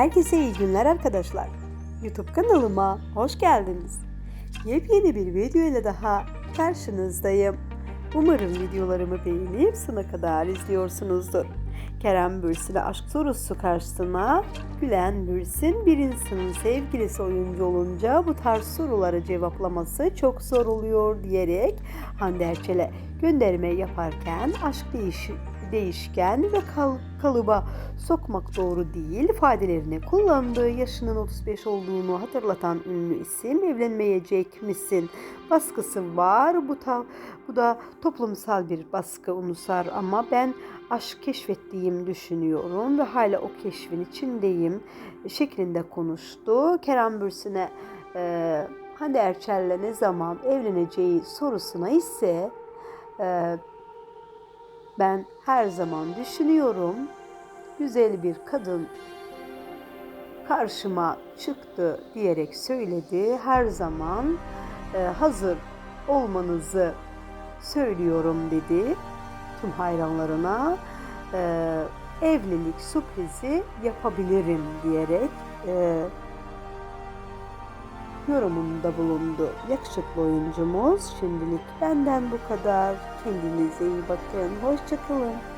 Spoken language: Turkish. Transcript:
Herkese iyi günler arkadaşlar. YouTube kanalıma hoş geldiniz. Yepyeni bir video ile daha karşınızdayım. Umarım videolarımı beğenip sona kadar izliyorsunuzdur. Kerem Bürsin'e aşk sorusu karşısına Gülen Bürsin bir insanın sevgilisi oyuncu olunca bu tarz soruları cevaplaması çok zor oluyor diyerek Hande Erçel'e gönderme yaparken aşk değiş değişken ve kal- kalıba sokmak doğru değil ifadelerini kullandığı yaşının 35 olduğunu hatırlatan ünlü isim evlenmeyecek misin baskısı var. Bu, ta, bu da toplumsal bir baskı unsar ama ben aşk keşfettiğim düşünüyorum ve hala o keşfin içindeyim şeklinde konuştu. Kerem Bürsin'e e, Hande Erçel'le ne zaman evleneceği sorusuna ise e, ben her zaman düşünüyorum. Güzel bir kadın karşıma çıktı diyerek söyledi. Her zaman e, hazır olmanızı söylüyorum dedi tüm hayranlarına. E, evlilik sürprizi yapabilirim diyerek e, yorumunda bulundu. Yakışıklı oyuncumuz şimdilik benden bu kadar. Kendinize iyi bakın. Hoşçakalın.